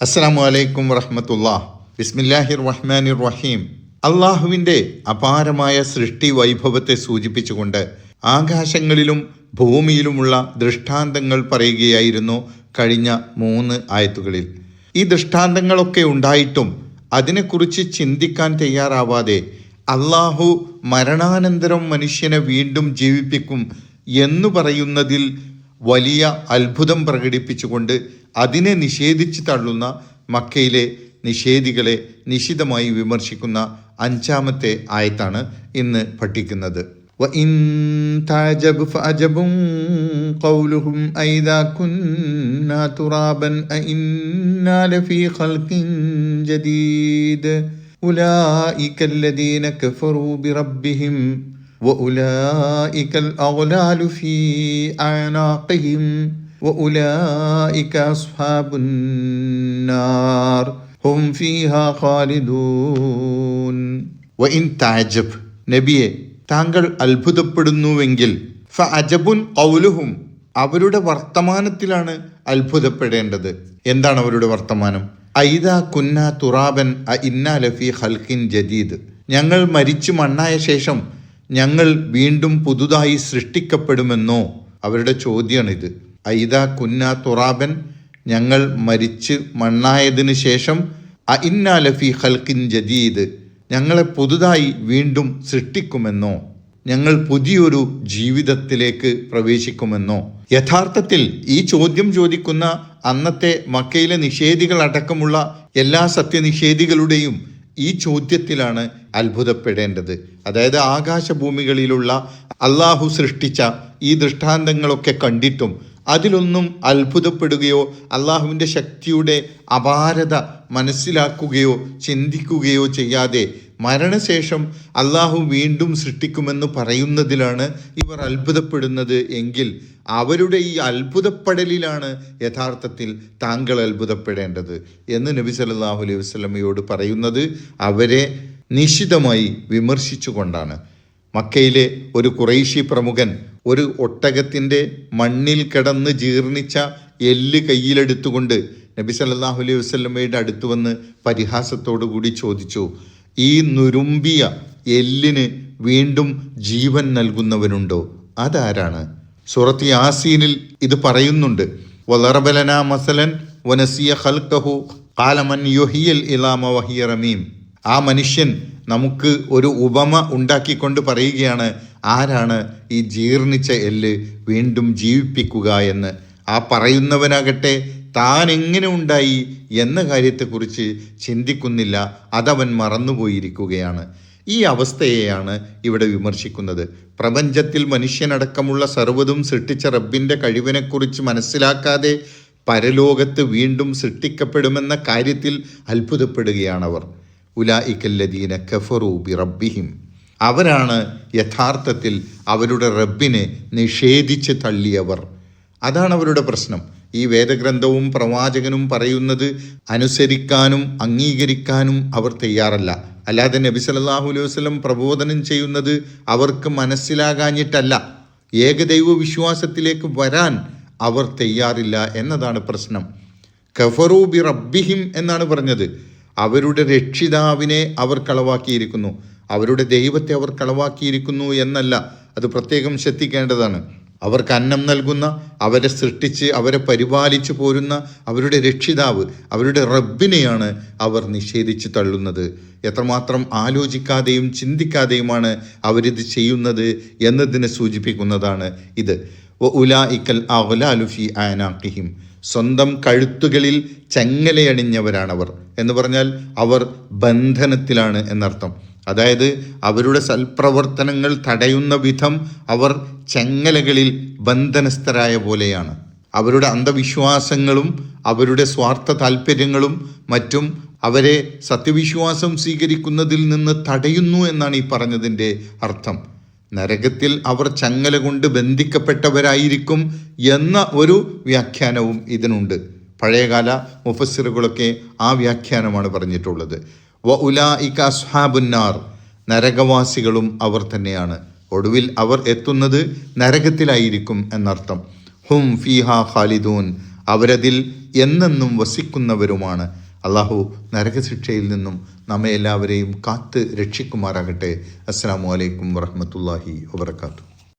അസ്സലാമു അലൈക്കും വറഹമത്തുള്ള. ബിസ്മില്ലാഹിർ റഹ്മാനിർ റഹീം അള്ളാഹുവിന്റെ അപാരമായ സൃഷ്ടി വൈഭവത്തെ സൂചിപ്പിച്ചുകൊണ്ട് ആകാശങ്ങളിലും ഭൂമിയിലുമുള്ള ദൃഷ്ടാന്തങ്ങൾ പറയുകയായിരുന്നു കഴിഞ്ഞ മൂന്ന് ആയത്തുകളിൽ. ഈ ദൃഷ്ടാന്തങ്ങളൊക്കെ ഉണ്ടായിട്ടും അതിനെക്കുറിച്ച് ചിന്തിക്കാൻ തയ്യാറാവാതെ അള്ളാഹു മരണാനന്തരം മനുഷ്യനെ വീണ്ടും ജീവിപ്പിക്കും എന്നു പറയുന്നതിൽ വലിയ അത്ഭുതം പ്രകടിപ്പിച്ചുകൊണ്ട് അതിനെ നിഷേധിച്ച് തള്ളുന്ന മക്കയിലെ നിഷേധികളെ നിശിതമായി വിമർശിക്കുന്ന അഞ്ചാമത്തെ ആയത്താണ് ഇന്ന് പഠിക്കുന്നത് وإن تعجب فعجب قولهم أئذا كنا ترابا أئنا لفي خلق جديد أولئك الذين كفروا بربهم وأولئك الأغلال في أعناقهم وأولئك أصحاب النار هم فيها خالدون وإن تعجب നബിയെ താങ്കൾ അത്ഭുതപ്പെടുന്നുവെങ്കിൽ ഫ അജബുൻ കൗലുഹും അവരുടെ വർത്തമാനത്തിലാണ് അത്ഭുതപ്പെടേണ്ടത് എന്താണ് അവരുടെ വർത്തമാനം ഐദ കുന്ന തുറാബൻ അ ഇന്ന ലഫി ഹൽക്കിൻ ജദീദ് ഞങ്ങൾ മരിച്ചു മണ്ണായ ശേഷം ഞങ്ങൾ വീണ്ടും പുതുതായി സൃഷ്ടിക്കപ്പെടുമെന്നോ അവരുടെ ചോദ്യമാണിത് ഐദ കുന്ന തുറാബൻ ഞങ്ങൾ മരിച്ച് മണ്ണായതിനു ശേഷം അ ഇന്ന ലഫി ഹൽക്കിൻ ജദീദ് ഞങ്ങളെ പുതുതായി വീണ്ടും സൃഷ്ടിക്കുമെന്നോ ഞങ്ങൾ പുതിയൊരു ജീവിതത്തിലേക്ക് പ്രവേശിക്കുമെന്നോ. യഥാർത്ഥത്തിൽ ഈ ചോദ്യം ചോദിക്കുന്ന അന്നത്തെ മക്കയിലെ നിഷേധികൾ അടക്കമുള്ള എല്ലാ സത്യനിഷേധികളുടെയും ഈ ചോദ്യത്തിലാണ് അത്ഭുതപ്പെടേണ്ടത്. അതായത് ആകാശഭൂമികളിലുള്ള അള്ളാഹു സൃഷ്ടിച്ച ഈ ദൃഷ്ടാന്തങ്ങളൊക്കെ കണ്ടിട്ടും അതിലൊന്നും അത്ഭുതപ്പെടുകയോ അള്ളാഹുവിന്റെ ശക്തിയുടെ അപാരത മനസ്സിലാക്കുകയോ ചിന്തിക്കുകയോ ചെയ്യാതെ മരണശേഷം അള്ളാഹു വീണ്ടും സൃഷ്ടിക്കുമെന്ന് പറയുന്നതിലാണ് ഇവർ അത്ഭുതപ്പെടുന്നത് എങ്കിൽ അവരുടെ ഈ അത്ഭുതപ്പെടലിലാണ് യഥാർത്ഥത്തിൽ താങ്കൾ അത്ഭുതപ്പെടേണ്ടത് എന്ന് നബി സല്ലല്ലാഹു അലൈഹി വസ്ലമയോട് പറയുന്നത് അവരെ നിശിതമായി വിമർശിച്ചുകൊണ്ടാണ്. മക്കയിലെ ഒരു കുറേശി പ്രമുഖൻ ഒരു ഒട്ടകത്തിന്റെ മണ്ണിൽ കിടന്ന് ജീർണിച്ച എല്ല് കയ്യിലെടുത്തുകൊണ്ട് നബി സല്ലാഹു അലൈഹി വസ്ലമ്മയുടെ അടുത്ത് വന്ന് പരിഹാസത്തോടു കൂടി ചോദിച്ചു ഈ നുരുമ്പിയ എല്ലിന് വീണ്ടും ജീവൻ നൽകുന്നവനുണ്ടോ? അതാരാണ്? സൂറത്ത് യാസീനിൽ ഇത് പറയുന്നുണ്ട് മസലൻ വനസിയ ഇലാമ വഹിയ റമീം. ആ മനുഷ്യൻ നമുക്ക് ഒരു ഉപമ ഉണ്ടാക്കിക്കൊണ്ട് പറയുകയാണ് ആരാണ് ഈ ജീർണിച്ച എല്ല് വീണ്ടും ജീവിപ്പിക്കുക എന്ന്? ആ പറയുന്നവനാകട്ടെ താൻ എങ്ങനെ ഉണ്ടായി എന്ന കാര്യത്തെക്കുറിച്ച് ചിന്തിക്കുന്നില്ല. അതവൻ മറന്നുപോയിരിക്കുകയാണ്. ഈ അവസ്ഥയെയാണ് ഇവിടെ വിമർശിക്കുന്നത്. പ്രപഞ്ചത്തിൽ മനുഷ്യനടക്കമുള്ള സർവതും സൃഷ്ടിച്ച റബ്ബിന്റെ കഴിവിനെക്കുറിച്ച് മനസ്സിലാക്കാതെ പരലോകത്ത് വീണ്ടും സൃഷ്ടിക്കപ്പെടുമെന്ന കാര്യത്തിൽ അത്ഭുതപ്പെടുകയാണവർ. ഉലായിക്കല്ലദീന കഫറു ബി റബ്ബിഹിം അവരാണ് യഥാർത്ഥത്തിൽ അവരുടെ റബ്ബിനെ നിഷേധിച്ച് തള്ളിയവർ. അതാണ് അവരുടെ പ്രശ്നം. ഈ വേദഗ്രന്ഥവും പ്രവാചകനും പറയുന്നത് അനുസരിക്കാനും അംഗീകരിക്കാനും അവർ തയ്യാറല്ല. അല്ലാതെ നബി സല്ലല്ലാഹു അലൈഹി വസല്ലം പ്രബോധനം ചെയ്യുന്നത് അവർക്ക് മനസ്സിലാകാഞ്ഞിട്ടല്ല. ഏകദൈവ വിശ്വാസത്തിലേക്ക് വരാൻ അവർ തയ്യാറില്ല എന്നതാണ് പ്രശ്നം. കഫറൂ ബി റബ്ബിഹിം എന്നാണ് പറഞ്ഞത്. അവരുടെ രക്ഷിതാവിനെ അവർ കളവാക്കിയിരിക്കുന്നു. അവരുടെ ദൈവത്തെ അവർ കളവാക്കിയിരിക്കുന്നു എന്നല്ല അത് പ്രത്യേകം ശ്രദ്ധിക്കേണ്ടതാണ്. അവർക്ക് അന്നം നൽകുന്ന അവരെ സൃഷ്ടിച്ച് അവരെ പരിപാലിച്ചു പോരുന്ന അവരുടെ രക്ഷിതാവ് അവരുടെ റബ്ബിനെയാണ് അവർ നിഷേധിച്ച് തള്ളുന്നത്. എത്രമാത്രം ആലോചിക്കാതെയും ചിന്തിക്കാതെയുമാണ് അവരിത് ചെയ്യുന്നത് എന്നതിനെ സൂചിപ്പിക്കുന്നതാണ് ഇത്. ഉലായിക്കൽ അഹുലാലുഫി ആനാക്കിഹിം സ്വന്തം കഴുത്തുകളിൽ ചങ്ങലയണിഞ്ഞവരാണവർ എന്ന് പറഞ്ഞാൽ അവർ ബന്ധനത്തിലാണ് എന്നർത്ഥം. അതായത് അവരുടെ സൽപ്രവർത്തനങ്ങൾ തടയുന്ന വിധം അവർ ചങ്ങലകളിൽ ബന്ധനസ്ഥരായ പോലെയാണ്. അവരുടെ അന്ധവിശ്വാസങ്ങളും അവരുടെ സ്വാർത്ഥ താല്പര്യങ്ങളും മറ്റും അവരെ സത്യവിശ്വാസം സ്വീകരിക്കുന്നതിൽ നിന്ന് തടയുന്നു എന്നാണ് ഈ പറഞ്ഞതിന്റെ അർത്ഥം. നരകത്തിൽ അവർ ചങ്ങല കൊണ്ട് ബന്ധിക്കപ്പെട്ടവരായിരിക്കും എന്ന ഒരു വ്യാഖ്യാനവും ഇതിനുണ്ട്. പഴയകാല മുഫസ്സിറുകളൊക്കെ ആ വ്യാഖ്യാനമാണ് പറഞ്ഞിട്ടുള്ളത്. വ അസ്ഹാബുന്നാർ. നരകവാസികളും അവർ തന്നെയാണ്. ഒടുവിൽ അവർ എത്തുന്നത് നരകത്തിലായിരിക്കും എന്നർത്ഥം. ഹും ഫിഹ ഖാലിദൂൻ. അവരതിൽ എന്നെന്നും വസിക്കുന്നവരുമാണ്. അള്ളാഹു നരകശിക്ഷയിൽ നിന്നും നമ്മെ എല്ലാവരെയും കാത്ത് രക്ഷിക്കുമാറാകട്ടെ. അസ്സാം വലൈക്കും വറഹമത്തല്ലാഹി വാത്തു